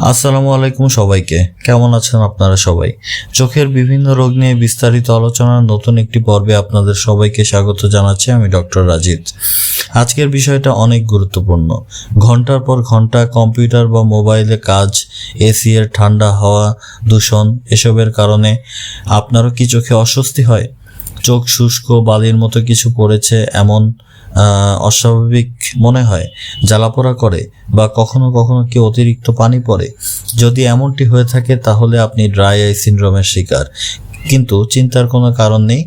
আসসালামু আলাইকুম সবাইকে। কেমন আছেন আপনারা সবাই? চোখের বিভিন্ন রোগ নিয়ে বিস্তারিত আলোচনার নতুন একটি পর্বে আপনাদের সবাইকে স্বাগত জানাচ্ছি আমি ডক্টর রাজিত। আজকের বিষয়টা অনেক গুরুত্বপূর্ণ। ঘণ্টার পর ঘণ্টা কম্পিউটার বা মোবাইলে কাজ, এসি এর ঠান্ডা হাওয়া, দূষণ, এসবের কারণে আপনারও কি চোখে অস্বস্তি হয়? চোখ শুষ্ক, বালির মতো কিছু পড়েছে এমন অস্বাভাবিক মনে হয়, জ্বালাপোড়া করে বা কখনো কখনো কি অতিরিক্ত পানি পড়ে। যদি এমনটি হয়ে থাকে তাহলে আপনি ড্রাই আই সিনড্রোমের শিকার। কিন্তু চিন্তার কোনো কারণ নেই।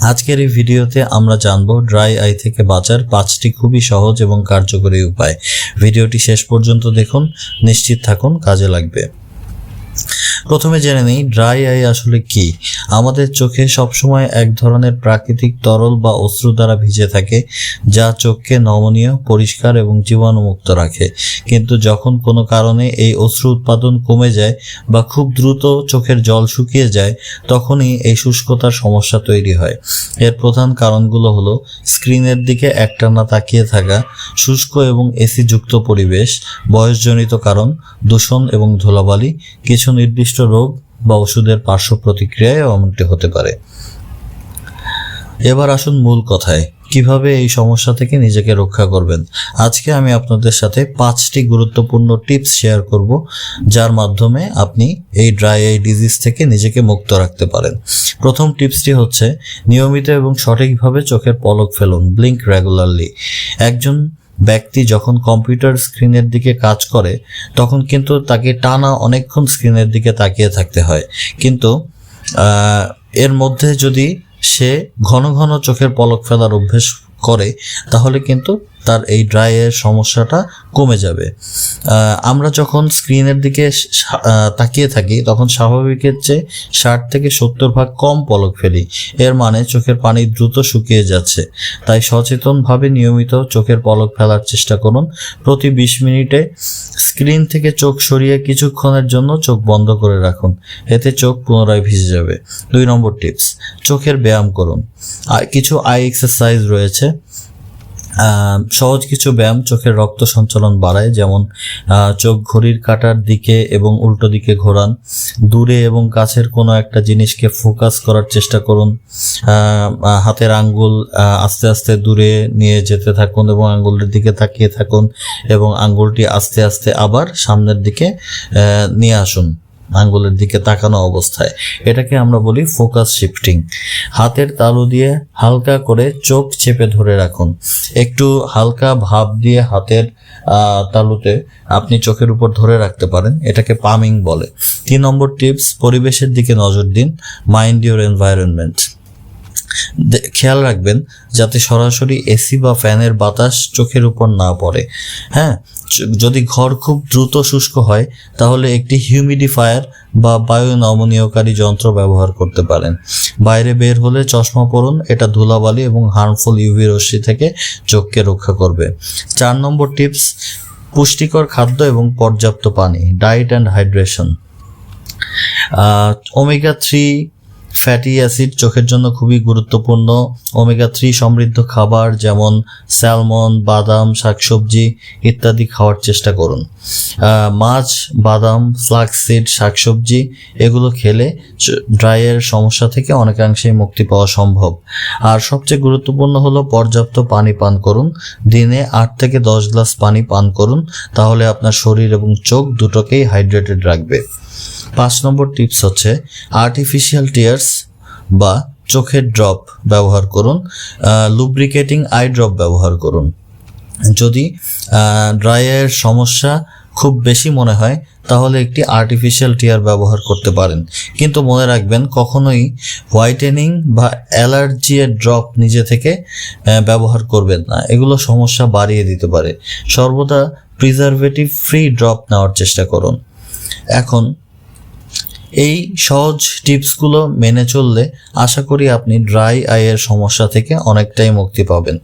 আজকের এই ভিডিওতে আমরা জানব ড্রাই আই থেকে বাঁচার পাঁচটি খুবই সহজ এবং কার্যকরী উপায়। ভিডিওটি শেষ পর্যন্ত দেখুন, নিশ্চিত থাকুন, কাজে লাগবে। প্রথমে জেনে নিই ড্রাই আই আসলে কি? আমাদের চোখে সবসময় এক ধরনের প্রাকৃতিক তরল বা অশ্রু দ্বারা ভিজে থাকে, যা চোখকে নমনীয়, পরিষ্কার এবং জীবাণুমুক্ত রাখে। কিন্তু যখন কোনো কারণে এই অশ্রু উৎপাদন কমে যায় বা খুব দ্রুত চোখের জল শুকিয়ে যায়, তখনই এই শুষ্কতার সমস্যা তৈরি হয়। এর প্রধান কারণগুলো হলো, স্ক্রিনের দিকে একটানা তাকিয়ে থাকা, শুষ্ক এবং এসি যুক্ত পরিবেশ, বয়সজনিত কারণ, দূষণ এবং ধুলাবালি, কিছু নির্দিষ্ট রোগ বা ওষুধের পার্শ্ব প্রতিক্রিয়ায় এমনটি হতে পারে। এবার আসুন মূল কথায়, কীভাবে এই সমস্যা থেকে নিজেকে রক্ষা করবেন? আজকে আমি আপনাদের সাথে পাঁচটি গুরুত্বপূর্ণ টিপস শেয়ার করব, যার মাধ্যমে আপনি এই ড্রাই আই ডিজিজ থেকে নিজেকে মুক্ত রাখতে পারেন। প্রথম টিপসটি হচ্ছে, নিয়মিত এবং সঠিকভাবে চোখের পলক ফেলুন, ব্লিঙ্ক রেগুলারলি। একজন ব্যক্তি যখন কম্পিউটার স্ক্রিনের দিকে কাজ করে, তখন কিন্তু তাকে টানা অনেকক্ষণ স্ক্রিনের দিকে তাকিয়ে থাকতে হয়। কিন্তু এর মধ্যে যদি সে ঘন ঘন চোখের পলক ফেলার অভ্যেস করে, তাহলে কিন্তু তার এই ড্রাইয়ের সমস্যাটা কমে যাবে। আমরা যখন স্ক্রিনের দিকে তাকিয়ে থাকি, তখন স্বাভাবিকের চেয়ে ষাট থেকে সত্তর ভাগ কম পলক ফেলি। এর মানে চোখের পানি দ্রুত শুকিয়ে যাচ্ছে। তাই সচেতনভাবে নিয়মিত চোখের পলক ফেলার চেষ্টা করুন। প্রতি বিশ মিনিটে স্ক্রিন থেকে চোখ সরিয়ে কিছুক্ষণের জন্য চোখ বন্ধ করে রাখুন। এতে চোখ পুনরায় ভিজে যাবে। দুই নম্বর টিপস, চোখের ব্যায়াম করুন। কিছু আই এক্সারসাইজ রয়েছে সহজ কিছু ব্যায়াম চোখের রক্ত সঞ্চালন বাড়ায়, যেমন চোখ ঘড়ির কাটার দিকে এবং উল্টো দিকে ঘোরান। দূরে এবং কাছের কোনো একটা জিনিসকে ফোকাস করার চেষ্টা করুন। হাতের আঙ্গুল আস্তে আস্তে দূরে নিয়ে যেতে থাকুন এবং আঙ্গুলের দিকে তাকিয়ে থাকুন এবং আঙ্গুলটি আস্তে আস্তে আবার সামনের দিকে নিয়ে আসুন। আঙ্গুলের দিকে তাকানো অবস্থায়। এটাকে আমরা বলি ফোকাস শিফটিং হাতের তালু দিয়ে হালকা করে চোখ চেপে ধরে রাখুন। একটু হালকা ভাব দিয়ে হাতের তালুতে আপনি চোখের উপর ধরে রাখতে পারেন। এটাকে পামিং বলে। তিন নম্বর টিপস পরিবেশের দিকে নজর দিন। মাইন্ড ইউর এনভায়রনমেন্ট খেয়াল রাখবেন যাতে সরাসরি এসি বা ফ্যানের বাতাস চোখের উপর না পড়ে। হ্যাঁ যদি ঘর খুব দ্রুত শুষ্ক হয়, তাহলে একটি হিউমিডিফায়ার বা বায়ু নমনীয়কারী যন্ত্র ব্যবহার করতে পারেন। বাইরে বের হলে চশমা পরুন, এটা ধুলাবালি এবং হার্মফুল ইউভি রশ্মি থেকে চোখকে রক্ষা করবে। চার নম্বর টিপস, পুষ্টিকর খাদ্য এবং পর্যাপ্ত পানি diet and hydration omega three fatty acid চোখের জন্য খুবই গুরুত্বপূর্ণ। ওমেগা থ্রি সমৃদ্ধ খাবার যেমন স্যালমন, বাদাম, শাকসবজি ইত্যাদি খাওয়ার চেষ্টা করুন। মাছ, বাদাম ফ্লাক্সিড শাকসবজি এগুলো খেলে ড্রাইয়ের সমস্যা থেকে অনেকাংশেই মুক্তি পাওয়া সম্ভব। আর সবচেয়ে গুরুত্বপূর্ণ হলো পর্যাপ্ত পানি পান করুন। দিনে আট থেকে দশ গ্লাস পানি পান করুন। তাহলে আপনার শরীর এবং চোখ দুটোকেই হাইড্রেটেড রাখবে। পাঁচ নম্বর টিপস হচ্ছে আর্টিফিশিয়াল টিয়ার্স বা চোখের ড্রপ ব্যবহার করুন লুব্রিকেটিং আই ড্রপ ব্যবহার করুন। যদি ড্রাইয়ের সমস্যা খুব বেশি মনে হয়, তাহলে একটি আর্টিফিশিয়াল টিয়ার ব্যবহার করতে পারেন। কিন্তু মনে রাখবেন, কখনোই হোয়াইটেনিং বা অ্যালার্জির ড্রপ নিজে থেকে ব্যবহার করবেন না। এগুলো সমস্যা বাড়িয়ে দিতে পারে। সর্বদা প্রিজারভেটিভ ফ্রি ড্রপ নেওয়ার চেষ্টা করুন। এখন এই সহজ টিপসগুলো মেনে চললে আশা করি আপনি ড্রাই আইয়ের সমস্যা থেকে অনেকটাই মুক্তি পাবেন।